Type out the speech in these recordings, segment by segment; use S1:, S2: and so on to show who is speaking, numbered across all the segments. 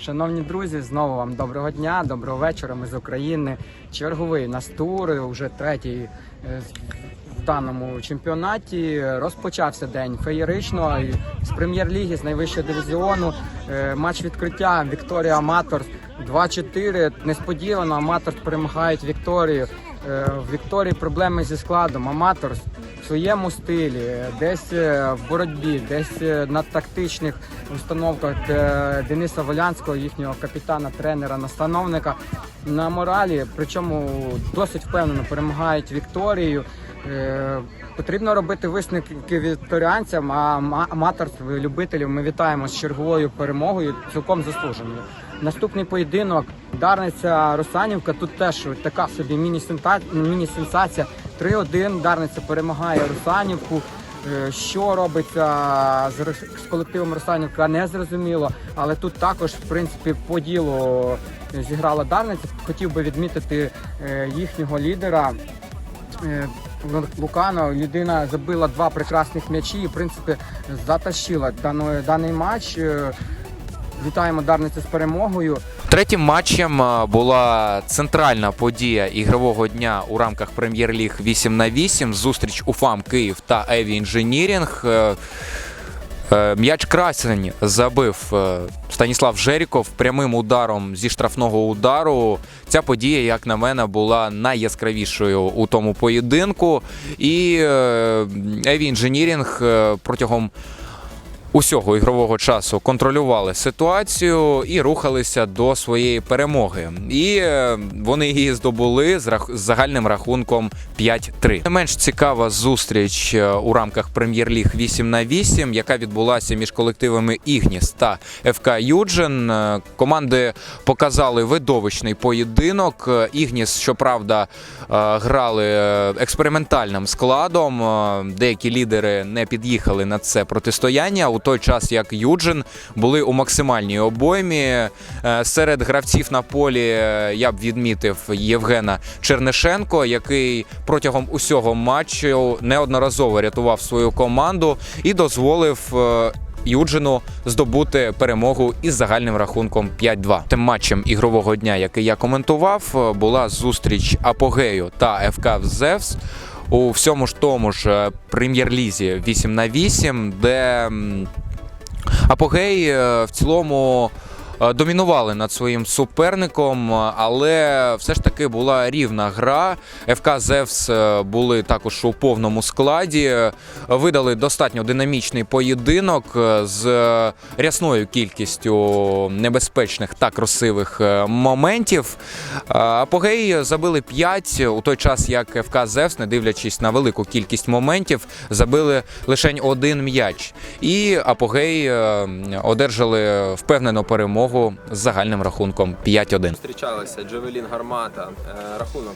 S1: Шановні друзі, знову вам доброго дня, доброго вечора. Ми з України. Черговий нас тур, вже третій е, в даному чемпіонаті. Розпочався день феєрично з прем'єр-ліги, з найвищого дивізіону. Е, Матч відкриття Вікторія Аматорс 2-4. Несподівано Аматорс перемагають Вікторію. Е, В Вікторії проблеми зі складом. Аматорс своєму стилі, десь е, в боротьбі, десь е, на тактичних установках Дениса Волянського, їхнього капітана, тренера, настановника на моралі. Причому досить впевнено перемагають Вікторію. Е, Потрібно робити висновки вікторіанцям, а ма- любителів ми вітаємо з черговою перемогою, цілком заслуженою. Наступний поєдинок Дарниця Русанівка. Тут теж така собі міні-сенса- міні-сенсація. 3-1. Дарниця перемагає Русанівку. Е, Що робиться з, колективом Русанівка, не зрозуміло. Але тут також, в принципі, по ділу зіграла Дарниця. Хотів би відмітити е, їхнього лідера. Е, Лукано людина забила два прекрасних м'ячі і в принципі затащила даний матч. Е, Вітаємо Дарницю з перемогою.
S2: Третім матчем е, була центральна подія ігрового дня у рамках прем'єр-ліг 8 на 8 зустріч УФАМ Київ та Еві Інженірінг. М'яч красень забив е, Станіслав Жеріков прямим ударом зі штрафного удару. Ця подія, як на мене, була найяскравішою у тому поєдинку. І Еві Інженірінг протягом усього ігрового часу контролювали ситуацію і рухалися до своєї перемоги. І е, вони її здобули з, рах... з загальним рахунком 5-3. Не менш цікава зустріч е, у рамках прем'єр-ліг 8 на 8, яка відбулася між колективами Ігніс та ФК Юджин. Е, Команди показали видовищний поєдинок. Ігніс, щоправда, грали експериментальним складом. Деякі лідери не під'їхали на це протистояння. Той час як Юджин були у максимальній обоймі. Е, Серед гравців на полі е, я б відмітив Євгена Чернишенко, який протягом усього матчу неодноразово рятував свою команду і дозволив. е, Юджину здобути перемогу із загальним рахунком 5-2. Тим матчем ігрового дня, який я коментував, була зустріч Апогею та ФК Зевс у всьому ж тому ж е, прем'єр-лізі 8 на 8, де Апогей е, в цілому. Е, Домінували над своїм суперником, е, але все ж таки була рівна гра. ФК Зевс е, були також у повному складі. Видали достатньо динамічний поєдинок з рясною кількістю небезпечних та красивих моментів. Апогей забили 5, у той час як ФК Зевс, не дивлячись на велику кількість моментів, забили лише один м'яч. І Апогей одержали впевнену перемогу з загальним рахунком 5-1.
S3: Зустрічалися Джавелін Гармата. Е, Рахунок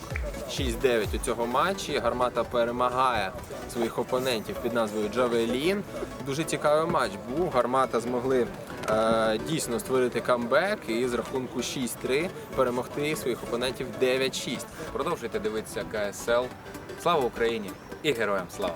S3: 6-9 у цього матчі. Гармата перемагає своїх опонентів під назвою Джавелін. Дуже цікавий матч був. Гармата змогли е, дійсно створити камбек і з рахунку 6-3 перемогти своїх опонентів 9-6. Продовжуйте дивитися КСЛ. Слава Україні і героям слава!